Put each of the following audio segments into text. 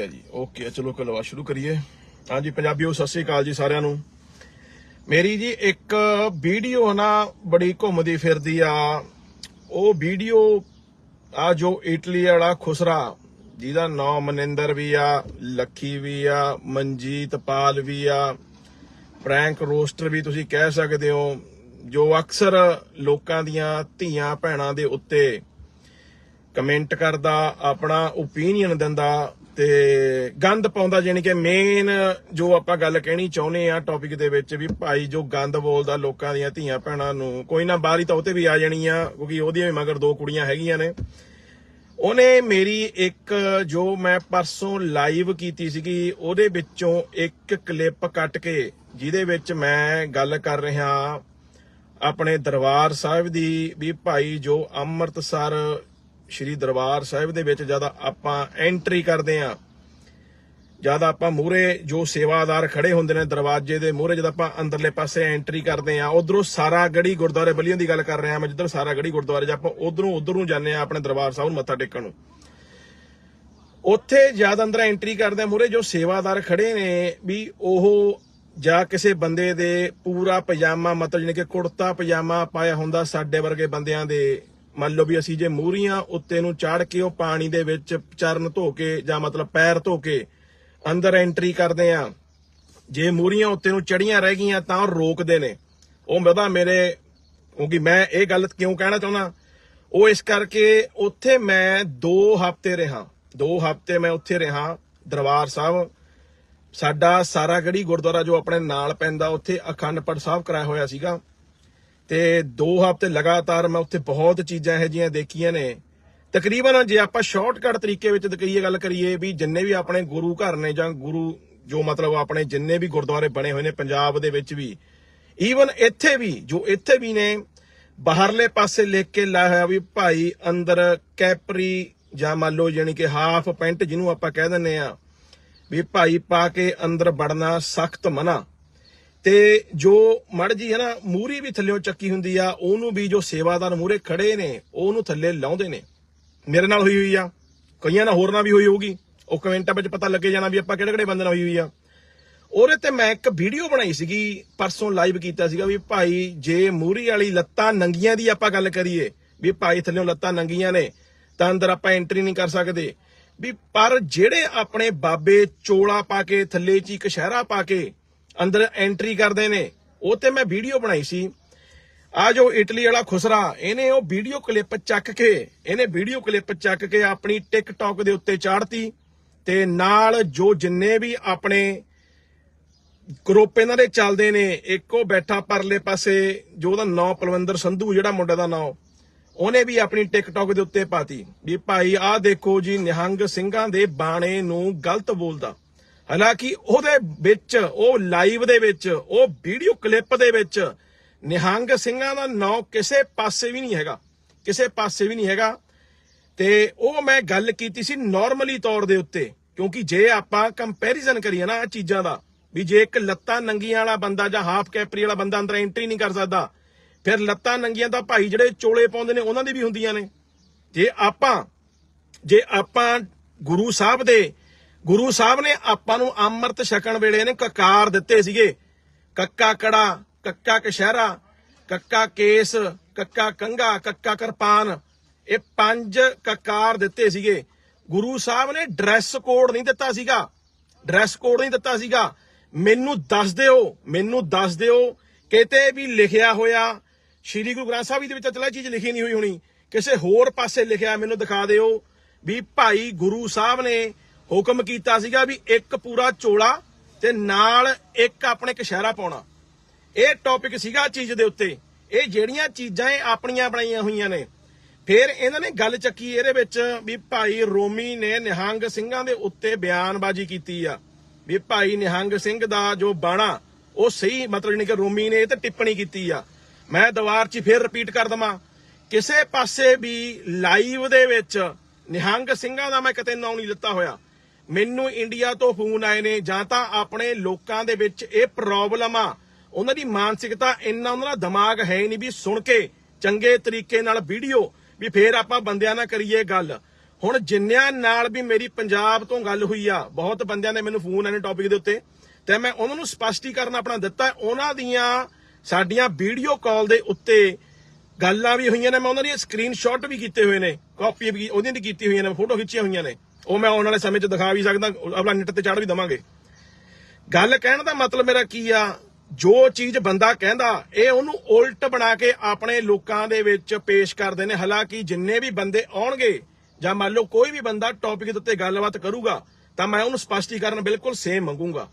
ਹੈ ਜੀ, ਓਕੇ ਚਲੋ ਕਲਵਾ ਸ਼ੁਰੂ ਕਰੀਏ। ਹਾਂਜੀ, ਪੰਜਾਬੀਓ, ਸਤਿ ਸ੍ਰੀ ਅਕਾਲ ਜੀ ਸਾਰਿਆਂ ਨੂੰ। ਮੇਰੀ ਜੀ ਇੱਕ ਵੀਡੀਓ ਨਾ ਬੜੀ ਘੁੰਮਦੀ ਫਿਰਦੀ ਆ। ਉਹ ਵੀਡੀਓ ਆ ਜੋ ਇਟਲੀ ਵਾਲਾ ਖੁਸਰਾ, ਜਿਹਦਾ ਨਾਮ ਮਨਿੰਦਰ ਵੀ ਆ, ਲੱਖੀ ਵੀ ਆ, ਮਨਜੀਤ ਪਾਲ ਵੀ ਆ, ਪ੍ਰੈਂਕ ਰੋਸਟਰ ਵੀ ਤੁਸੀਂ ਕਹਿ ਸਕਦੇ ਹੋ, ਜੋ ਅਕਸਰ ਲੋਕਾਂ ਦੀਆਂ ਧੀਆਂ ਭੈਣਾਂ ਦੇ ਉੱਤੇ ਕਮੈਂਟ ਕਰਦਾ, ਆਪਣਾ ਓਪੀਨੀਅਨ ਦਿੰਦਾ ਤੇ ਗੰਦ ਪਾਉਂਦਾ ਜਾਨੀ ਕਿ ਮੇਨ ਜੋ ਆਪਾਂ ਗੱਲ ਕਹਿਣੀ ਚਾਹੁੰਦੇ ਆ ਟੌਪਿਕ ਦੇ ਵਿੱਚ ਵੀ ਭਾਈ ਜੋ ਗੰਦ ਬੋਲਦਾ ਲੋਕਾਂ ਦੀਆਂ ਧੀਆਂ ਭੈਣਾਂ ਨੂੰ, ਕੋਈ ਨਾ ਬਾਹਰੀ ਤਾਂ ਉਤੇ ਵੀ ਆ ਜਾਣੀ ਆ ਕਿਉਂਕਿ ਉਹਦੀਆਂ ਵੀ ਮਗਰ ਦੋ ਕੁੜੀਆਂ ਹੈਗੀਆਂ ਨੇ। ਉਹਨੇ ਮੇਰੀ ਇੱਕ ਜੋ ਮੈਂ ਪਰਸੋਂ ਲਾਈਵ ਕੀਤੀ ਸੀਗੀ, ਉਹਦੇ ਵਿੱਚੋਂ ਇੱਕ ਕਲਿੱਪ ਕੱਟ ਕੇ, ਜਿਹਦੇ ਵਿੱਚ ਮੈਂ ਗੱਲ ਕਰ ਰਿਹਾ ਆਪਣੇ ਦਰਬਾਰ ਸਾਹਿਬ ਦੀ ਵੀ ਭਾਈ ਜੋ ਅੰਮ੍ਰਿਤਸਰ ਸ਼੍ਰੀ ਦਰਬਾਰ ਸਾਹਿਬ ਦੇ ਵਿੱਚ ਜਦ ਆਪਾਂ ਐਂਟਰੀ ਕਰਦੇ ਆ ਜਦ ਆਪਾਂ ਮੂਹਰੇ ਜੋ ਸੇਵਾਦਾਰ ਖੜੇ ਹੁੰਦੇ ਨੇ ਦਰਵਾਜ਼ੇ ਦੇ ਮੂਹਰੇ, ਜਦ ਆਪਾਂ ਅੰਦਰਲੇ ਪਾਸੇ ਐਂਟਰੀ ਕਰਦੇ ਆ ਉਧਰੋਂ ਸਾਰਾ ਗੜੀ ਗੁਰਦੁਆਰੇ ਬਲੀਆਂ ਦੀ ਗੱਲ ਕਰ ਰਿਹਾ ਮੈਂ, ਜਿੱਧਰ ਸਾਰਾ ਗੜੀ ਗੁਰਦੁਆਰੇ 'ਚ ਆਪਾਂ ਉਧਰੋਂ ਉਧਰ ਨੂੰ ਜਾਂਦੇ ਆ ਆਪਣੇ ਦਰਬਾਰ ਸਾਹਿਬ ਨੂੰ ਮੱਥਾ ਟੇਕਣ ਨੂੰ। ਉੱਥੇ ਜਦ ਅੰਦਰ ਐਂਟਰੀ ਕਰਦੇ ਮੂਹਰੇ ਜੋ ਸੇਵਾਦਾਰ ਖੜੇ ਨੇ, ਵੀ ਉਹ ਜਾਂ ਕਿਸੇ ਬੰਦੇ ਦੇ ਪੂਰਾ ਪਜਾਮਾ, ਮਤਲਬ ਜਿਹਨੇ ਕਿ ਕੁੜਤਾ ਪਜਾਮਾ ਪਾਇਆ ਹੁੰਦਾ ਸਾਡੇ ਵਰਗੇ ਬੰਦਿਆਂ ਦੇ ਮੰਨ ਲਓ ਵੀ ਅਸੀਂ ਜੇ ਮੂਰੀਆਂ ਉੱਤੇ ਨੂੰ ਚੜ ਕੇ ਉਹ ਪਾਣੀ ਦੇ ਵਿੱਚ ਚਰਨ ਧੋ ਕੇ ਜਾਂ ਮਤਲਬ ਪੈਰ ਧੋ ਕੇ ਅੰਦਰ ਐਂਟਰੀ ਕਰਦੇ ਆ ਜੇ ਮੂਰੀਆਂ ਉੱਤੇ ਨੂੰ ਚੜੀਆਂ ਰਹਿ ਗਈਆਂ ਤਾਂ ਉਹ ਰੋਕਦੇ ਨੇ। ਉਹ ਮਦਾ ਮੇਰੇ, ਕਿਉਂਕਿ ਮੈਂ ਇਹ ਗੱਲ ਕਿਉਂ ਕਹਿਣਾ ਚਾਹੁੰਦਾ, ਉਹ ਇਸ ਕਰਕੇ ਉੱਥੇ ਮੈਂ 2 ਹਫ਼ਤੇ ਰਿਹਾ। 2 ਹਫ਼ਤੇ ਮੈਂ ਉੱਥੇ ਰਿਹਾ, ਦਰਬਾਰ ਸਾਹਿਬ। ਸਾਡਾ ਸਾਰਾ ਗੁਰਦੁਆਰਾ ਜੋ ਆਪਣੇ ਨਾਲ ਪੈਂਦਾ, ਉੱਥੇ ਅਖੰਡ ਪਾਠ ਸਾਹਿਬ ਕਰਾਇਆ ਹੋਇਆ ਸੀਗਾ। ਤੇ 2 ਹਫ਼ਤੇ ਲਗਾਤਾਰ ਮੈਂ ਉੱਥੇ ਬਹੁਤ ਚੀਜ਼ਾਂ ਇਹੋ ਜਿਹੀਆਂ ਦੇਖੀਆਂ ਨੇ। ਤਕਰੀਬਨ ਜੇ ਆਪਾਂ ਸ਼ਾਰਟਕਟ ਤਰੀਕੇ ਵਿੱਚ ਕਰੀਏ ਗੱਲ ਕਰੀਏ ਵੀ ਜਿੰਨੇ ਵੀ ਆਪਣੇ ਗੁਰੂ ਘਰ ਨੇ ਜਾਂ ਗੁਰੂ ਜੋ ਮਤਲਬ ਆਪਣੇ ਜਿੰਨੇ ਵੀ ਗੁਰਦੁਆਰੇ ਬਣੇ ਹੋਏ ਨੇ ਪੰਜਾਬ ਦੇ ਵਿੱਚ ਵੀ ਈਵਨ ਇੱਥੇ ਵੀ, ਜੋ ਇੱਥੇ ਵੀ ਨੇ, ਬਾਹਰਲੇ ਪਾਸੇ ਲਿਖ ਕੇ ਲਾਇਆ ਹੋਇਆ ਵੀ ਭਾਈ ਅੰਦਰ ਕੈਪਰੀ ਜਾਂ ਮੰਨ ਲਓ ਜਾਨੀ ਕਿ ਹਾਫ ਪੈਂਟ ਜਿਹਨੂੰ ਆਪਾਂ ਕਹਿ ਦਿੰਨੇ ਆ ਵੀ ਭਾਈ ਪਾ ਕੇ ਅੰਦਰ ਵੜਨਾ ਸਖਤ ਮਨਾ। ਤੇ ਜੋ ਮੜ ਜੀ ਹੈ ਨਾ, ਮੂਰੀ ਵੀ ਥੱਲਿਓਂ ਚੱਕੀ ਹੁੰਦੀ ਆ, ਉਹਨੂੰ ਵੀ ਜੋ ਸੇਵਾਦਾਰ ਮੂਰੇ ਖੜੇ ਨੇ, ਉਹਨੂੰ ਥੱਲੇ ਲਾਉਂਦੇ ਨੇ। ਮੇਰੇ ਨਾਲ ਹੋਈ ਹੋਈ ਆ। ਕਈਆਂ ਨਾਲ ਹੋਰ ਨਾਲ ਵੀ ਹੋਈ ਹੋਊਗੀ। ਉਹ ਕਮੈਂਟਾਂ ਵਿੱਚ ਪਤਾ ਲੱਗੇ ਜਾਣਾ ਵੀ ਆਪਾਂ ਕਿਹੜੇ ਕਿਹੜੇ ਬੰਦੇ ਨਾਲ ਹੋਈ ਹੋਈ ਆ। ਉਹਦੇ ਤੇ ਮੈਂ ਇੱਕ ਵੀਡੀਓ ਬਣਾਈ ਸੀਗੀ, ਪਰਸੋਂ ਲਾਈਵ ਕੀਤਾ ਸੀਗਾ ਵੀ ਭਾਈ ਜੇ ਮੂਰੀ ਵਾਲੀ ਲੱਤਾਂ ਨੰਗੀਆਂ ਦੀ ਆਪਾਂ ਗੱਲ ਕਰੀਏ, ਵੀ ਭਾਈ ਥੱਲਿਓਂ ਲੱਤਾਂ ਨੰਗੀਆਂ ਨੇ, ਤਾਂ ਅੰਦਰ ਆਪਾਂ ਐਂਟਰੀ ਨਹੀਂ ਕਰ ਸਕਦੇ। ਵੀ ਪਰ ਜਿਹੜੇ ਆਪਣੇ ਬਾਬੇ ਚੋਲਾ ਪਾ ਕੇ, ਥੱਲੇ ਚ ਇੱਕ ਸ਼ਹਿਰਾ ਪਾ ਕੇ ਅੰਦਰ ਐਂਟਰੀ ਕਰਦੇ ਨੇ। ਉਹ ਤੇ ਮੈਂ ਵੀਡੀਓ ਬਣਾਈ ਸੀ। ਆ ਜੋ ਇਟਲੀ ਵਾਲਾ ਖੁਸਰਾ, ਇਹਨੇ ਉਹ ਵੀਡੀਓ ਕਲਿੱਪ ਚੱਕ ਕੇ, ਇਹਨੇ ਵੀਡੀਓ ਕਲਿੱਪ ਚੱਕ ਕੇ ਆਪਣੀ ਟਿਕਟੌਕ ਦੇ ਉੱਤੇ ਚਾੜਤੀ ਤੇ ਨਾਲ ਜੋ ਜਿੰਨੇ ਵੀ ਆਪਣੇ ਗਰੁੱਪ ਇਹਨਾਂ ਦੇ ਚੱਲਦੇ ਨੇ, ਇੱਕੋ ਬੈਠਾ ਪਰਲੇ ਪਾਸੇ, ਜੋ ਉਹਦਾ ਨਾਂ ਪਲਵੰਦਰ ਸੰਧੂ, ਜਿਹੜਾ ਮੁੰਡੇ ਦਾ ਨਾਂ, ਉਹਨੇ ਵੀ ਆਪਣੀ ਟਿਕਟੌਕ ਦੇ ਉੱਤੇ ਪਾਤੀ ਵੀ ਭਾਈ ਆਹ ਦੇਖੋ ਜੀ ਨਿਹੰਗ ਸਿੰਘਾਂ ਦੇ ਬਾਣੇ ਨੂੰ ਗਲਤ ਬੋਲਦਾ। ਹਾਲਾਂਕਿ ਉਹਦੇ ਵਿੱਚ, ਉਹ ਲਾਈਵ ਦੇ ਵਿੱਚ, ਉਹ ਵੀਡੀਓ ਕਲਿੱਪ ਦੇ ਵਿੱਚ ਨਿਹੰਗ ਸਿੰਘਾਂ ਦਾ ਨਾਂ ਕਿਸੇ ਪਾਸੇ ਵੀ ਨਹੀਂ ਹੈਗਾ। ਕਿਸੇ ਪਾਸੇ ਵੀ ਨਹੀਂ ਹੈਗਾ। ਤੇ ਉਹ ਮੈਂ ਗੱਲ ਕੀਤੀ ਸੀ ਨਾਰਮਲੀ ਤੌਰ ਦੇ ਉੱਤੇ, ਕਿਉਂਕਿ ਜੇ ਆਪਾਂ ਕੰਪੈਰੀਜ਼ਨ ਕਰੀਏ ਨਾ ਇਹ ਚੀਜ਼ਾਂ ਦਾ, ਵੀ ਜੇ ਇੱਕ ਲੱਤਾਂ ਨੰਗੀਆਂ ਵਾਲਾ ਬੰਦਾ ਜਾਂ ਹਾਫ ਕੈਪਰੀ ਵਾਲਾ ਬੰਦਾ ਅੰਦਰ ਐਂਟਰੀ ਨਹੀਂ ਕਰ ਸਕਦਾ, ਫਿਰ ਲੱਤਾਂ ਨੰਗੀਆਂ ਤਾਂ ਭਾਈ ਜਿਹੜੇ ਚੋਲੇ ਪਾਉਂਦੇ ਨੇ, ਉਹਨਾਂ ਦੀ ਵੀ ਹੁੰਦੀਆਂ ਨੇ। ਜੇ ਆਪਾਂ ਜੇ ਆਪਾਂ ਗੁਰੂ ਸਾਹਿਬ ਦੇ ਗੁਰੂ ਸਾਹਿਬ ਨੇ ਆਪਾਂ ਨੂੰ ਅੰਮ੍ਰਿਤ ਛਕਣ ਵੇਲੇ ਨੇ ਕਕਾਰ ਦਿੱਤੇ ਸੀਗੇ। ਕੱਕਾ ਕੜਾ, ਕੱਕਾ ਕਸ਼ਹਿਰਾ ਕੱਕਾ ਕੇਸ, ਕੱਕਾ ਕੰਗਾ ਕੱਕਾ ਕਿਰਪਾਨ। ਇਹ ਪੰਜ ਕਕਾਰ ਦਿੱਤੇ ਸੀਗੇ। ਗੁਰੂ ਸਾਹਿਬ ਨੇ ਡਰੈਸ ਕੋਡ ਨਹੀਂ ਦਿੱਤਾ ਸੀਗਾ। ਡਰੈਸ ਕੋਡ ਨਹੀਂ ਦਿੱਤਾ ਸੀਗਾ। ਮੈਨੂੰ ਦੱਸ ਦਿਓ, ਮੈਨੂੰ ਦੱਸ ਦਿਓ, ਕਿਤੇ ਵੀ ਲਿਖਿਆ ਹੋਇਆ, ਸ਼੍ਰੀ ਗੁਰੂ ਗ੍ਰੰਥ ਸਾਹਿਬ ਜੀ ਦੇ ਵਿੱਚ ਤਾਂ ਇਹ ਚੀਜ਼ ਲਿਖੀ ਨਹੀਂ ਹੋਈ ਹੋਣੀ। ਕਿਸੇ ਹੋਰ ਪਾਸੇ ਲਿਖਿਆ, ਮੈਨੂੰ ਦਿਖਾ ਦਿਓ ਵੀ ਭਾਈ ਗੁਰੂ ਸਾਹਿਬ ਨੇ ਹੁਕਮ ਕੀਤਾ ਸੀਗਾ ਵੀ ਇੱਕ ਪੂਰਾ ਚੋਲਾ ਤੇ ਨਾਲ ਇੱਕ ਆਪਣੇ ਕਸ਼ਹਿਰਾ ਪਾਉਣਾ। ਇਹ ਟੌਪਿਕ ਸੀਗਾ ਚੀਜ਼ ਦੇ ਉੱਤੇ। ਇਹ ਜਿਹੜੀਆਂ ਚੀਜ਼ਾਂ ਇਹ ਆਪਣੀਆਂ ਬਣਾਈਆਂ ਹੋਈਆਂ ਨੇ। ਫਿਰ ਇਹਨਾਂ ਨੇ ਗੱਲ ਚੱਕੀ ਇਹਦੇ ਵਿੱਚ ਵੀ ਭਾਈ ਰੋਮੀ ਨੇ ਨਿਹੰਗ ਸਿੰਘਾਂ ਦੇ ਉੱਤੇ ਬਿਆਨਬਾਜ਼ੀ ਕੀਤੀ ਆ। ਵੀ ਭਾਈ ਨਿਹੰਗ ਸਿੰਘ ਦਾ ਜੋ ਬਾਣਾ, ਉਹ ਸਹੀ ਮਤਲਬ ਨਹੀਂ ਕਿ ਰੋਮੀ ਨੇ ਇਹ ਤੇ ਟਿੱਪਣੀ ਕੀਤੀ ਆ। ਮੈਂ ਦੁਬਾਰ 'ਚ ਫਿਰ ਰਿਪੀਟ ਕਰ ਦਵਾਂ। ਕਿਸੇ ਪਾਸੇ ਵੀ ਲਾਈਵ ਦੇ ਵਿੱਚ ਨਿਹੰਗ ਸਿੰਘਾਂ ਦਾ ਮੈਂ ਕਿਤੇ ਨਾਂ ਨਹੀਂ ਲਿੱਤਾ ਹੋਇਆ। ਮੈਨੂੰ ਇੰਡੀਆ ਤੋਂ ਫੋਨ ਆਏ ਨੇ, ਜਾਂ ਤਾਂ ਆਪਣੇ ਲੋਕਾਂ ਦੇ ਵਿੱਚ ਇਹ ਪ੍ਰੋਬਲਮ ਆ। ਉਹਨਾਂ ਦੀ ਮਾਨਸਿਕਤਾ ਇੰਨਾ ਉਹਨਾਂ ਦਾ ਦਿਮਾਗ ਹੈ ਨਹੀਂ ਵੀ ਸੁਣ ਕੇ ਚੰਗੇ ਤਰੀਕੇ ਨਾਲ ਵੀਡੀਓ ਵੀ ਫੇਰ ਆਪਾਂ ਬੰਦਿਆਂ ਨਾਲ ਕਰੀਏ ਗੱਲ। ਹੁਣ ਜਿੰਨਿਆਂ ਨਾਲ ਵੀ ਮੇਰੀ ਪੰਜਾਬ ਤੋਂ ਗੱਲ ਹੋਈ ਆ, ਬਹੁਤ ਬੰਦਿਆਂ ਨੇ ਮੈਨੂੰ ਫੋਨ ਆਨੇ ਟੌਪਿਕ ਦੇ ਉੱਤੇ, ਤੇ ਮੈਂ ਉਹਨਾਂ ਨੂੰ ਸਪਸ਼ਟੀਕਰਨ ਆਪਣਾ ਦਿੱਤਾ। ਉਹਨਾਂ ਦੀਆਂ, ਸਾਡੀਆਂ ਵੀਡੀਓ ਕਾਲ ਦੇ ਉੱਤੇ ਗੱਲਾਂ ਵੀ ਹੋਈਆਂ ਨੇ, ਮੈਂ ਉਹਨਾਂ ਦੀਆਂ ਸਕਰੀਨਸ਼ਾਟ ਵੀ ਕੀਤੇ ਹੋਏ ਨੇ ਕਾਪੀ ਵੀ ਉਹਦੀਆਂ ਦੀ ਕੀਤੀ ਹੋਈਆਂ ਨੇ ਫੋਟੋ ਖਿੱਚੀਆਂ ਹੋਈਆਂ ਨੇ। ਉਹ ਮੈਂ ਆਉਣ ਵਾਲੇ ਸਮੇਂ 'ਚ ਦਿਖਾ ਵੀ ਸਕਦਾ, ਆਪਣਾ ਨੈਟ ਤੇ ਚਾੜ ਵੀ ਦਵਾਂਗੇ। ਗੱਲ ਕਹਿਣ ਦਾ ਮਤਲਬ ਮੇਰਾ ਕੀ ਆ? ਜੋ ਚੀਜ਼ ਬੰਦਾ ਕਹਿੰਦਾ, ਇਹ ਉਹਨੂੰ ਉਲਟ ਬਣਾ ਕੇ ਆਪਣੇ ਲੋਕਾਂ ਦੇ ਵਿੱਚ ਪੇਸ਼ ਕਰਦੇ ਨੇ। ਹਾਲਾਂਕਿ ਜਿੰਨੇ ਵੀ ਬੰਦੇ ਆਉਣਗੇ, ਜਾਂ ਮੰਨ ਲਓ ਕੋਈ ਵੀ ਬੰਦਾ ਟੌਪਿਕ ਦੇ ਉੱਤੇ ਗੱਲਬਾਤ ਕਰੂਗਾ, ਤਾਂ ਮੈਂ ਉਹਨੂੰ ਸਪਸ਼ਟੀਕਰਨ ਬਿਲਕੁਲ ਸੇਮ ਮੰਗੂਗਾ।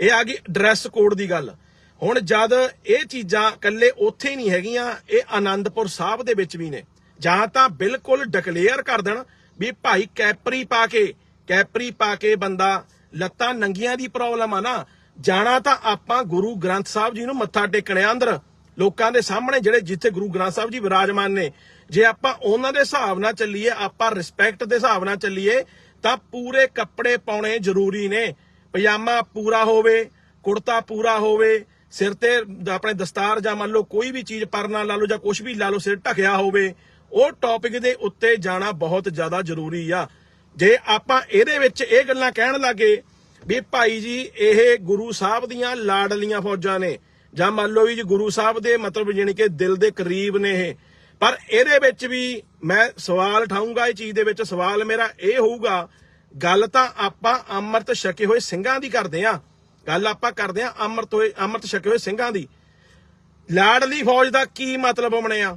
ਇਹ ਆ ਗਈ ਡਰੈਸ ਕੋਡ ਦੀ ਗੱਲ। ਹੁਣ ਜਦ ਇਹ ਚੀਜ਼ਾਂ ਇਕੱਲੇ ਉੱਥੇ ਹੀ ਨਹੀਂ ਹੈਗੀਆਂ, ਇਹ ਆਨੰਦਪੁਰ ਸਾਹਿਬ ਦੇ ਵਿੱਚ ਵੀ ਨੇ। ਜਾਂ ਤਾਂ ਬਿਲਕੁਲ ਡਿਕਲੇਅਰ ਕਰ ਦੇਣ ਵੀ ਭਾਈ ਕੈਪਰੀ ਪਾ ਕੇ, ਕੈਪਰੀ ਪਾ ਕੇ ਬੰਦਾ ਲੱਤਾਂ ਨੰਗੀਆਂ ਦੀ ਪ੍ਰੋਬਲਮ ਆ ਨਾ, ਜਾਣਾ ਤਾਂ ਆਪਾਂ ਗੁਰੂ ਗ੍ਰੰਥ ਸਾਹਿਬ ਜੀ ਨੂੰ ਮੱਥਾ ਟੇਕਣੇ ਅੰਦਰ। ਲੋਕਾਂ ਦੇ ਸਾਹਮਣੇ ਜਿਹੜੇ ਜਿੱਥੇ ਗੁਰੂ ਗ੍ਰੰਥ ਸਾਹਿਬ ਜੀ ਵਿਰਾਜਮਾਨ ਨੇ। ਜੇ ਆਪਾਂ ਉਹਨਾਂ ਦੇ ਹਿਸਾਬ ਨਾਲ ਚੱਲੀਏ, ਆਪਾਂ ਰਿਸਪੈਕਟ ਦੇ ਹਿਸਾਬ ਨਾਲ ਚੱਲੀਏ, ਤਾਂ ਪੂਰੇ ਕੱਪੜੇ ਪਾਉਣੇ ਜ਼ਰੂਰੀ ਨੇ। ਪਜਾਮਾ ਪੂਰਾ ਹੋਵੇ, ਕੁੜਤਾ ਪੂਰਾ ਹੋਵੇ, ਸਿਰ ਤੇ ਆਪਣੇ ਦਸਤਾਰ ਜਾਂ ਮੰਨ ਲਓ ਕੋਈ ਵੀ ਚੀਜ਼ ਪਰਨਾ ਲਾ ਲਓ ਜਾਂ ਕੁਝ ਵੀ ਲਾ ਲਓ, ਸਿਰ ਢਕਿਆ ਹੋਵੇ ਉਹ ਟੌਪਿਕ ਦੇ ਉੱਤੇ ਜਾਣਾ ਬਹੁਤ ਜ਼ਿਆਦਾ ਜ਼ਰੂਰੀ ਆ। ਜੇ ਆਪਾਂ ਇਹਦੇ ਵਿੱਚ ਇਹ ਗੱਲਾਂ ਕਹਿਣ ਲੱਗੇ ਵੀ ਭਾਈ ਜੀ, ਇਹ ਗੁਰੂ ਸਾਹਿਬ ਦੀਆਂ ਲਾਡਲੀਆਂ ਫੌਜਾਂ ਨੇ, ਜਾਂ ਮੰਨ ਲਓ ਵੀ ਜੀ ਗੁਰੂ ਸਾਹਿਬ ਦੇ ਮਤਲਬ ਜਾਣੀ ਕਿ ਦਿਲ ਦੇ ਕਰੀਬ ਨੇ ਇਹ, ਪਰ ਇਹਦੇ ਵਿੱਚ ਵੀ ਮੈਂ ਸਵਾਲ ਠਾਉਂਗਾ ਇਹ ਚੀਜ਼ ਦੇ ਵਿੱਚ ਸਵਾਲ ਮੇਰਾ ਇਹ ਹੋਊਗਾ, ਗੱਲ ਤਾਂ ਆਪਾਂ ਅੰਮ੍ਰਿਤ ਛਕੇ ਹੋਏ ਸਿੰਘਾਂ ਦੀ ਕਰਦੇ ਆ। ਗੱਲ ਆਪਾਂ ਕਰਦੇ ਆ ਅੰਮ੍ਰਿਤ ਹੋਏ ਅੰਮ੍ਰਿਤ ਛਕੇ ਹੋਏ ਸਿੰਘਾਂ ਦੀ। ਲਾਡਲੀ ਫੌਜ ਦਾ ਕੀ ਮਤਲਬ ਬਣਿਆ?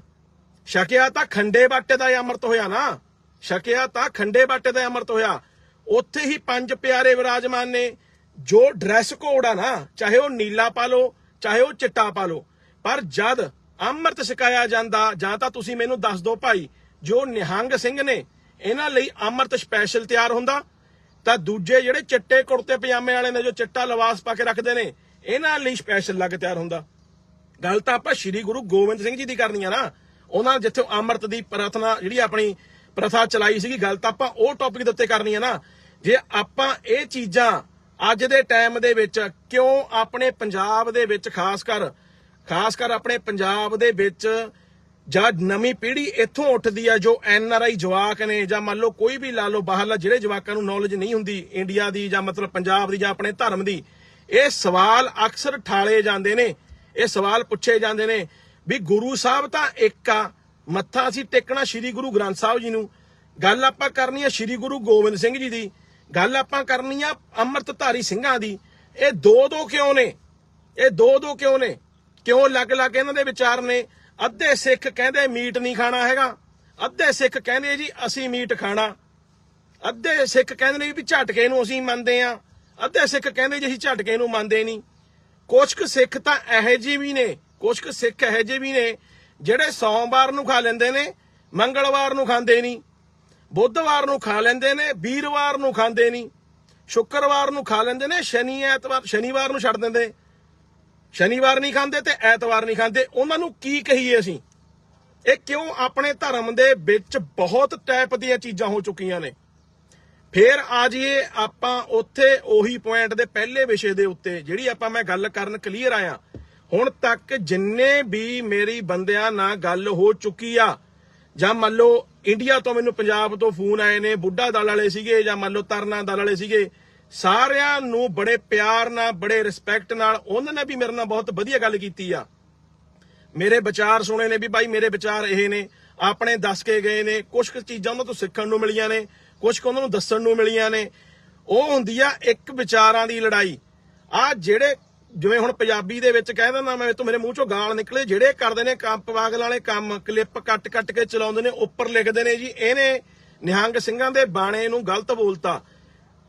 ਛਕਿਆ ਤਾਂ ਖੰਡੇ ਬਾਟੇ ਦਾ ਅੰਮ੍ਰਿਤ ਹੋਇਆ ਨਾ। ਛਕਿਆ ਤਾਂ ਖੰਡੇ ਬਾਟੇ ਦਾ ਅੰਮ੍ਰਿਤ ਹੋਇਆ। ਉੱਥੇ ਹੀ ਪੰਜ ਪਿਆਰੇ ਵਿਰਾਜਮਾਨ ਨੇ, ਜੋ ਡਰੈਸ ਕੋਡ ਆ ਨਾ, ਚਾਹੇ ਉਹ ਨੀਲਾ ਪਾ ਲਓ, ਚਾਹੇ ਉਹ ਚਿੱਟਾ ਪਾ ਲਓ, ਪਰ ਜਦ ਅੰਮ੍ਰਿਤ ਛਕਾਇਆ ਜਾਂਦਾ, ਜਾਂ ਤਾਂ ਤੁਸੀਂ ਮੈਨੂੰ ਦੱਸ ਦਿਓ ਭਾਈ, ਜੋ ਨਿਹੰਗ ਸਿੰਘ ਨੇ, ਇਹਨਾਂ ਲਈ ਅੰਮ੍ਰਿਤ ਸਪੈਸ਼ਲ ਤਿਆਰ ਹੁੰਦਾ, ਤਾਂ ਦੂਜੇ ਜਿਹੜੇ ਚਿੱਟੇ ਕੁੜਤੇ ਪਜਾਮੇ ਵਾਲੇ ਨੇ, ਜੋ ਚਿੱਟਾ ਲਿਬਾਸ ਪਾ ਕੇ ਰੱਖਦੇ ਨੇ, ਇਹਨਾਂ ਲਈ ਸਪੈਸ਼ਲ ਲੱਗ ਤਿਆਰ ਹੁੰਦਾ। ਗੱਲ ਤਾਂ ਆਪਾਂ ਸ੍ਰੀ ਗੁਰੂ ਗੋਬਿੰਦ ਸਿੰਘ ਜੀ ਦੀ ਕਰਨੀ ਆ ਨਾ। ਉਹਨਾਂ ਜਿੱਥੇ ਅੰਮ੍ਰਿਤ ਦੀ ਪ੍ਰਾਰਥਨਾ ਜਿਹੜੀ ਆਪਣੀ ਪ੍ਰਥਾ ਚਲਾਈ ਸੀਗੀ, ਗੱਲ ਤਾਂ ਆਪਾਂ ਉਹ ਟੌਪਿਕ ਦੇ ਉੱਤੇ ਕਰਨੀ ਆ ਨਾ। ਜੇ ਆਪਾਂ ਇਹ ਚੀਜ਼ਾਂ ਅੱਜ ਦੇ ਟਾਈਮ ਦੇ ਵਿੱਚ ਕਿਉਂ ਆਪਣੇ ਪੰਜਾਬ ਦੇ ਵਿੱਚ, ਖਾਸ ਕਰ ਖਾਸ ਕਰ ਆਪਣੇ ਪੰਜਾਬ ਦੇ ਵਿੱਚ ਜਦ ਨਵੀਂ ਪੀੜ੍ਹੀ ਇੱਥੋਂ ਉੱਠਦੀ ਆ, ਜੋ ਐਨ ਆਰ ਆਈ ਜਵਾਕ ਨੇ ਜਾਂ ਮੰਨ ਲਓ ਕੋਈ ਵੀ ਲਾ ਲਓ ਬਾਹਰਲਾ ਜਿਹੜੇ ਜਵਾਕਾਂ ਨੂੰ ਨੌਲੇਜ ਨਹੀਂ ਹੁੰਦੀ ਇੰਡੀਆ ਦੀ ਜਾਂ ਮਤਲਬ ਪੰਜਾਬ ਦੀ ਜਾਂ ਆਪਣੇ ਧਰਮ ਦੀ, ਇਹ ਸਵਾਲ ਅਕਸਰ ਠਾਲੇ ਜਾਂਦੇ ਨੇ, ਇਹ ਸਵਾਲ ਪੁੱਛੇ ਜਾਂਦੇ ਨੇ। ਵੀ ਗੁਰੂ ਸਾਹਿਬ ਤਾਂ ਇੱਕ ਆ, ਮੱਥਾ ਅਸੀਂ ਟੇਕਣਾ ਸ੍ਰੀ ਗੁਰੂ ਗ੍ਰੰਥ ਸਾਹਿਬ ਜੀ ਨੂੰ। ਗੱਲ ਆਪਾਂ ਕਰਨੀ ਆ ਸ੍ਰੀ ਗੁਰੂ ਗੋਬਿੰਦ ਸਿੰਘ ਜੀ ਦੀ। ਗੱਲ ਆਪਾਂ ਕਰਨੀ ਆ ਅੰਮ੍ਰਿਤਧਾਰੀ ਸਿੰਘਾਂ ਦੀ। ਇਹ ਦੋ ਦੋ ਕਿਉਂ ਨੇ? ਇਹ ਦੋ ਦੋ ਕਿਉਂ ਨੇ? ਕਿਉਂ ਲੱਗ ਲੱਗ ਇਹਨਾਂ ਦੇ ਵਿਚਾਰ ਨੇ? ਅੱਧੇ ਸਿੱਖ ਕਹਿੰਦੇ ਮੀਟ ਨਹੀਂ ਖਾਣਾ ਹੈਗਾ। ਅੱਧੇ ਸਿੱਖ ਕਹਿੰਦੇ ਜੀ ਅਸੀਂ ਮੀਟ ਖਾਣਾ। ਅੱਧੇ ਸਿੱਖ ਕਹਿੰਦੇ ਨੇ ਵੀ ਝਟਕੇ ਨੂੰ ਅਸੀਂ ਮੰਨਦੇ ਆ। ਅੱਧੇ ਸਿੱਖ ਕਹਿੰਦੇ ਜੀ ਅਸੀਂ ਝਟਕੇ ਨੂੰ ਮੰਨਦੇ ਨਹੀਂ। ਕੁਝ ਕੁ ਸਿੱਖ ਤਾਂ ਇਹੋ ਜਿਹੇ ਵੀ ਨੇ ਕੁਝ ਕੁ ਸਿੱਖ ਇਹੋ ਜਿਹੇ ਵੀ ਨੇ ਜਿਹੜੇ ਸੋਮਵਾਰ ਨੂੰ ਖਾ ਲੈਂਦੇ ਨੇ, ਮੰਗਲਵਾਰ ਨੂੰ ਖਾਂਦੇ ਨਹੀਂ, ਬੁੱਧਵਾਰ ਨੂੰ ਖਾ ਲੈਂਦੇ ਨੇ, ਵੀਰਵਾਰ ਨੂੰ ਖਾਂਦੇ ਨਹੀਂ, ਸ਼ੁੱਕਰਵਾਰ ਨੂੰ ਖਾ ਲੈਂਦੇ ਨੇ, ਸ਼ਨੀ, ਐਤਵਾਰ, ਸ਼ਨੀਵਾਰ ਨੂੰ ਛੱਡ ਦਿੰਦੇ। ਸ਼ਨੀਵਾਰ ਨਹੀਂ ਖਾਂਦੇ ਤੇ ਐਤਵਾਰ ਨਹੀਂ ਖਾਂਦੇ। ਉਹਨਾਂ ਨੂੰ ਕੀ ਕਹੀਏ ਅਸੀਂ? ਇਹ ਕਿਉਂ ਆਪਣੇ ਧਰਮ ਦੇ ਵਿੱਚ ਬਹੁਤ ਟਾਈਪ ਦੀਆਂ ਚੀਜ਼ਾਂ ਹੋ ਚੁੱਕੀਆਂ ਨੇ? ਫੇਰ ਆ ਜਾਈਏ ਆਪਾਂ ਉੱਥੇ ਉਹੀ ਪੁਆਇੰਟ ਦੇ ਪਹਿਲੇ ਵਿਸ਼ੇ ਦੇ ਉੱਤੇ, ਜਿਹੜੀ ਆਪਾਂ ਮੈਂ ਗੱਲ ਕਰਨ ਕਲੀਅਰ ਆਇਆ। ਹੁਣ ਤੱਕ ਜਿੰਨੇ ਵੀ ਮੇਰੀ ਬੰਦਿਆਂ ਨਾਲ ਗੱਲ ਹੋ ਚੁੱਕੀ ਆ, ਜਾਂ ਮੰਨ ਲਓ ਇੰਡੀਆ ਤੋਂ ਮੈਨੂੰ ਪੰਜਾਬ ਤੋਂ ਫੋਨ ਆਏ ਨੇ, ਬੁੱਢਾ ਦਲ ਵਾਲੇ ਸੀਗੇ, ਜਾਂ ਮੰਨ ਲਓ ਤਰਨਾ ਦਲ ਵਾਲੇ ਸੀਗੇ, ਸਾਰਿਆਂ ਨੂੰ ਬੜੇ ਪਿਆਰ ਨਾਲ, ਬੜੇ ਰਿਸਪੈਕਟ ਨਾਲ ਉਹਨਾਂ ਨੇ ਵੀ ਮੇਰੇ ਨਾਲ ਬਹੁਤ ਵਧੀਆ ਗੱਲ ਕੀਤੀ ਆ। ਮੇਰੇ ਵਿਚਾਰ ਸੁਣੇ ਨੇ ਵੀ ਭਾਈ ਮੇਰੇ ਵਿਚਾਰ ਇਹ ਨੇ, ਆਪਣੇ ਦੱਸ ਕੇ ਗਏ ਨੇ ਕੁਝ ਕੁ ਚੀਜ਼ਾਂ ਉਹਨਾਂ ਤੋਂ ਸਿੱਖਣ ਨੂੰ ਮਿਲੀਆਂ ਨੇ ਕੁਝ ਕੁ ਉਹਨਾਂ ਨੂੰ ਦੱਸਣ ਨੂੰ ਮਿਲੀਆਂ ਨੇ। ਉਹ ਹੁੰਦੀ ਆ ਇੱਕ ਵਿਚਾਰਾਂ ਦੀ ਲੜਾਈ। ਆ ਜਿਹੜੇ ਜਿਵੇਂ ਹੁਣ ਪੰਜਾਬੀ ਦੇ ਵਿੱਚ ਕਹਿ ਦਿੰਦਾ ਮੈਂ, ਤੋਂ ਮੇਰੇ ਮੂੰਹ ਚੋਂ ਗਾਲ ਨਿਕਲੇ, ਜਿਹੜੇ ਕਰਦੇ ਨੇ ਕੰਮ, ਪਾਗਲ ਵਾਲੇ ਕੰਮ ਕਲਿੱਪ ਕੱਟ ਕੱਟ ਕੇ ਚਲਾਉਂਦੇ ਨੇ, ਉੱਪਰ ਲਿਖਦੇ ਨੇ ਜੀ, ਇਹਨੇ ਨਿਹੰਗ ਸਿੰਘਾਂ ਦੇ ਬਾਣੇ ਨੂੰ ਗਲਤ ਬੋਲਤਾ।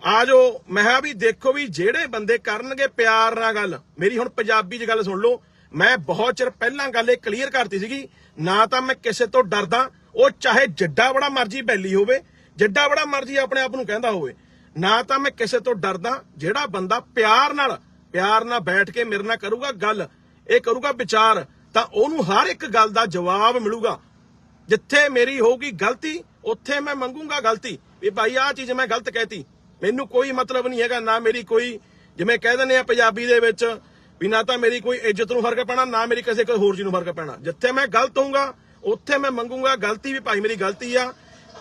ਆ ਜੋ ਮੈਂ ਕਿਹਾ ਵੀ ਦੇਖੋ ਵੀ ਜਿਹੜੇ ਬੰਦੇ ਕਰਨਗੇ ਪਿਆਰ ਨਾਲ ਗੱਲ। ਮੇਰੀ ਹੁਣ ਪੰਜਾਬੀ 'ਚ ਗੱਲ ਸੁਣ ਲਓ, ਮੈਂ ਬਹੁਤ ਚਿਰ ਪਹਿਲਾਂ ਗੱਲ ਇਹ ਕਲੀਅਰ ਕਰਤੀ ਸੀਗੀ, ਨਾ ਤਾਂ ਮੈਂ ਕਿਸੇ ਤੋਂ ਡਰਦਾ, ਉਹ ਚਾਹੇ ਜਿੱਡਾ ਬੜਾ ਮਰਜ਼ੀ ਬੈਲੀ ਹੋਵੇ, ਜਿੱਡਾ ਬੜਾ ਮਰਜ਼ੀ ਆਪਣੇ ਆਪ ਨੂੰ ਕਹਿੰਦਾ ਹੋਵੇ, ਨਾ ਤਾਂ ਮੈਂ ਕਿਸੇ ਤੋਂ ਡਰਦਾ, ਜਿਹੜਾ ਬੰਦਾ ਪਿਆਰ ਨਾਲ ਪਿਆਰ ਨਾਲ ਬੈਠ ਕੇ ਮੇਰੇ ਨਾਲ ਕਰੂਗਾ ਗੱਲ, ਇਹ ਕਰੂਗਾ ਵਿਚਾਰ, ਤਾਂ ਉਹਨੂੰ ਹਰ ਇੱਕ ਗੱਲ ਦਾ ਜਵਾਬ ਮਿਲੂਗਾ। ਜਿੱਥੇ ਮੇਰੀ ਹੋਊਗੀ ਗਲਤੀ, ਉੱਥੇ ਮੈਂ ਮੰਗੂਗਾ ਗਲਤੀ। ਵੀ ਭਾਈ, ਆਹ ਚੀਜ਼ ਮੈਂ ਗਲਤ ਕਹਿਤੀ। ਮੈਨੂੰ ਕੋਈ ਮਤਲਬ ਨਹੀਂ ਹੈਗਾ, ਨਾ ਮੇਰੀ ਕੋਈ, ਜਿਵੇਂ ਕਹਿ ਦਿੰਦੇ ਆ ਪੰਜਾਬੀ ਦੇ ਵਿੱਚ, ਵੀ ਨਾ ਤਾਂ ਮੇਰੀ ਕੋਈ ਇੱਜ਼ਤ ਨੂੰ ਫ਼ਰਕ ਪੈਣਾ, ਨਾ ਮੇਰੀ ਕਿਸੇ ਕੋਈ ਹੋਰ ਚੀਜ਼ ਨੂੰ ਫ਼ਰਕ ਪੈਣਾ। ਜਿੱਥੇ ਮੈਂ ਗਲਤ ਹੋਊਗਾ, ਉੱਥੇ ਮੈਂ ਮੰਗੂਗਾ ਗਲਤੀ ਵੀ ਭਾਈ ਮੇਰੀ ਗਲਤੀ ਆ।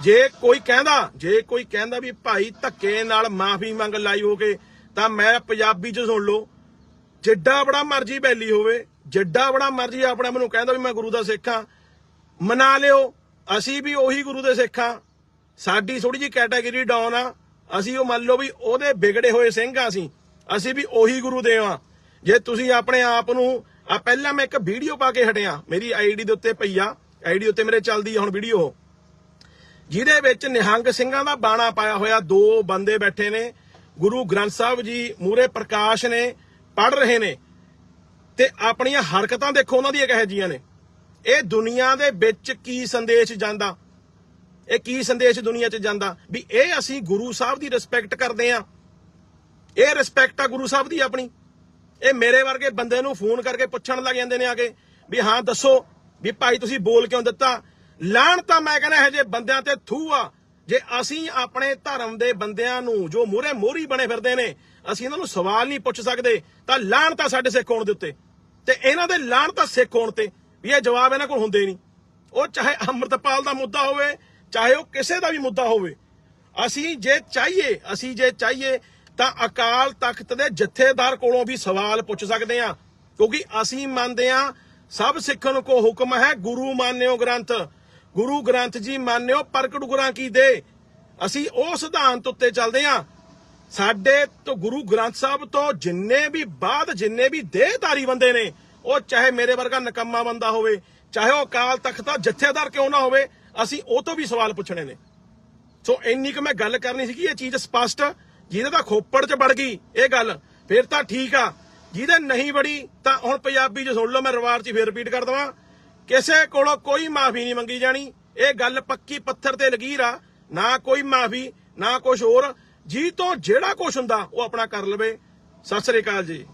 ਜੇ ਕੋਈ ਕਹਿੰਦਾ, ਜੇ ਕੋਈ ਕਹਿੰਦਾ ਵੀ ਭਾਈ ਧੱਕੇ ਨਾਲ ਮਾਫੀ ਮੰਗ ਲਾਈ ਹੋ ਕੇ ਤਾਂ ਮੈਂ ਪੰਜਾਬੀ ਚ ਸੁਣ ਲਓ। ਜਿੱਡਾ ਬੜਾ ਮਰਜ਼ੀ ਬੈਲੀ ਹੋਵੇ, ਜਿੱਡਾ ਬੜਾ ਮਰਜ਼ੀ ਆਪਣਾ ਮੈਨੂੰ ਕਹਿੰਦਾ ਵੀ ਮੈਂ ਗੁਰੂ ਦਾ ਸਿੱਖ ਹਾਂ। ਮਨਾ ਲਿਓ, ਅਸੀਂ ਵੀ ਉਹੀ ਗੁਰੂ ਦੇ ਸਿੱਖ ਹਾਂ। ਸਾਡੀ ਥੋੜੀ ਜੀ ਕੈਟਾਗਰੀ ਡਾਊਨ ਆ। ਅਸੀਂ ਉਹ ਮੰਨ ਲਓ ਵੀ ਉਹਦੇ ਵਿਗੜੇ ਹੋਏ ਸਿੰਘ ਆ ਅਸੀਂ। ਅਸੀਂ ਵੀ ਉਹੀ ਗੁਰੂ ਦੇ ਆ ਜੇ ਤੁਸੀਂ ਆਪਣੇ ਆਪ ਨੂੰ, ਆ ਪਹਿਲਾਂ ਮੈਂ ਇੱਕ ਵੀਡੀਓ ਪਾ ਕੇ ਹਟਿਆ। ਮੇਰੀ ਆਈਡੀ ਦੇ ਉੱਤੇ ਪਈ ਆ। ਆਈਡੀ ਉੱਤੇ ਮੇਰੇ ਚੱਲਦੀ ਆ ਹੁਣ ਵੀਡੀਓ ਜਿਹਦੇ ਵਿੱਚ ਨਿਹੰਗ ਸਿੰਘਾਂ ਦਾ ਬਾਣਾ ਪਾਇਆ ਹੋਇਆ, ਦੋ ਬੰਦੇ ਬੈਠੇ ਨੇ। ਗੁਰੂ ਗ੍ਰੰਥ ਸਾਹਿਬ ਜੀ ਮੂਰੇ ਪ੍ਰਕਾਸ਼ ਨੇ ਪੜ ਰਹੇ ਨੇ ਤੇ ਆਪਣੀਆਂ ਹਰਕਤਾਂ ਦੇਖੋ ਉਹਨਾਂ ਦੀਆਂ ਕਿਹੋ ਜੀਆਂ ਨੇ। ਇਹ ਦੁਨੀਆ ਦੇ ਵਿੱਚ ਕੀ ਸੰਦੇਸ਼ ਜਾਂਦਾ? ਇਹ ਕੀ ਸੰਦੇਸ਼ ਦੁਨੀਆ 'ਚ ਜਾਂਦਾ? ਵੀ ਇਹ ਅਸੀਂ ਗੁਰੂ ਸਾਹਿਬ ਦੀ ਰਿਸਪੈਕਟ ਕਰਦੇ ਆ ਇਹ ਰਿਸਪੈਕਟ ਆ ਗੁਰੂ ਸਾਹਿਬ ਦੀ ਆਪਣੀ। ਇਹ ਮੇਰੇ ਵਰਗੇ ਬੰਦੇ ਨੂੰ ਫੋਨ ਕਰਕੇ ਪੁੱਛਣ ਲੱਗ ਜਾਂਦੇ ਨੇ ਆ ਕੇ ਵੀ ਹਾਂ ਦੱਸੋ ਵੀ ਭਾਈ ਤੁਸੀਂ ਬੋਲ ਕਿਉਂ ਦਿੱਤਾ? ਲਾਣ ਤਾਂ ਮੈਂ ਕਹਿੰਦਾ ਇਹ ਜੇ ਬੰਦਿਆਂ ਤੇ ਥੂ ਆ। ਜੇ ਅਸੀਂ ਆਪਣੇ ਧਰਮ ਦੇ ਬੰਦਿਆਂ ਨੂੰ ਜੋ ਮੂਹਰੇ ਮੋਹਰੀ ਬਣੇ ਫਿਰਦੇ ਨੇ, ਅਸੀਂ ਇਹਨਾਂ ਨੂੰ ਸਵਾਲ ਨਹੀਂ ਪੁੱਛ ਸਕਦੇ, ਤਾਂ ਲਾਣ ਤਾਂ ਸਾਡੇ ਸਿੱਖ ਹੋਣ ਦੇ ਉੱਤੇ। ਤੇ ਇਹਨਾਂ ਦੇ ਲਾਣ ਤਾਂ ਸਿੱਖ ਹੋਣ ਤੇ ਵੀ ਇਹ ਜਵਾਬ ਇਹਨਾਂ ਕੋਲ ਹੁੰਦੇ ਨਹੀਂ। ਉਹ ਚਾਹੇ ਅੰਮ੍ਰਿਤਪਾਲ ਦਾ ਮੁੱਦਾ ਹੋਵੇ, ਚਾਹੇ ਉਹ ਕਿਸੇ ਦਾ ਵੀ ਮੁੱਦਾ ਹੋਵੇ, ਅਸੀਂ ਜੇ ਚਾਹੀਏ, ਅਸੀਂ ਜੇ ਚਾਹੀਏ, ਤਾਂ ਅਕਾਲ ਤਖਤ ਦੇ ਜਥੇਦਾਰ ਕੋਲੋਂ ਵੀ ਸਵਾਲ ਪੁੱਛ ਸਕਦੇ ਆ ਕਿਉਂਕਿ ਅਸੀਂ ਮੰਨਦੇ ਆ ਸਭ ਸਿੱਖਣ ਕੋ ਹੁਕਮ ਹੈ, ਗੁਰੂ ਮਾਨਿਓ ਗ੍ਰੰਥ। ਗੁਰੂ ਗ੍ਰੰਥ ਜੀ ਮੰਨਿਓ, ਪ੍ਰਗਟ ਗੁਰਾਂ ਕੀ ਦੇ? ਅਸੀਂ ਉਹ ਸਿਧਾਂਤ ਉੱਤੇ ਚੱਲਦੇ ਆ। ਸਾਡੇ ਤੋਂ ਗੁਰੂ ਗ੍ਰੰਥ ਸਾਹਿਬ ਤੋਂ ਜਿੰਨੇ ਵੀ ਬਾਅਦ, ਜਿੰਨੇ ਵੀ ਦੇਹਧਾਰੀ ਬੰਦੇ ਨੇ, ਉਹ ਚਾਹੇ ਮੇਰੇ ਵਰਗਾ ਨਕੰਮਾ ਬੰਦਾ ਹੋਵੇ, ਚਾਹੇ ਉਹ ਅਕਾਲ ਤਖਤ ਦਾ ਜਥੇਦਾਰ ਕਿਉਂ ਨਾ ਹੋਵੇ, ਅਸੀਂ ਉਹ ਤੋਂ ਵੀ ਸਵਾਲ ਪੁੱਛਣੇ ਨੇ। ਸੋ ਇੰਨੀ ਕੁ ਮੈਂ ਗੱਲ ਕਰਨੀ ਸੀਗੀ, ਇਹ ਚੀਜ਼ ਸਪਸ਼ਟ, ਜਿਹਦੇ ਤਾਂ ਖੋਪੜ 'ਚ ਵੜ ਗਈ ਇਹ ਗੱਲ, ਫਿਰ ਤਾਂ ਠੀਕ ਆ। ਜਿਹਦੇ ਨਹੀਂ ਵੜੀ, ਤਾਂ ਹੁਣ ਪੰਜਾਬੀ 'ਚ ਸੁਣ ਲਓ, ਮੈਂ ਰਿਵਾਰ 'ਚ ਫੇਰ ਰਿਪੀਟ ਕਰ ਦਵਾਂ। ਕਿਸੇ ਕੋਲੋਂ ਕੋਈ ਮਾਫੀ ਨਹੀਂ ਮੰਗੀ ਜਾਣੀ। ਇਹ ਗੱਲ ਪੱਕੀ ਪੱਥਰ ਤੇ ਲਕੀਰ ਆ। ਨਾ ਕੋਈ ਮਾਫੀ, ਨਾ ਕੁਝ ਹੋਰ। ਜੀ ਤੋਂ ਜਿਹੜਾ ਕੁਝ ਹੁੰਦਾ, ਉਹ ਆਪਣਾ ਕਰ ਲਵੇ। ਸਤਿ ਸ੍ਰੀ ਅਕਾਲ ਜੀ।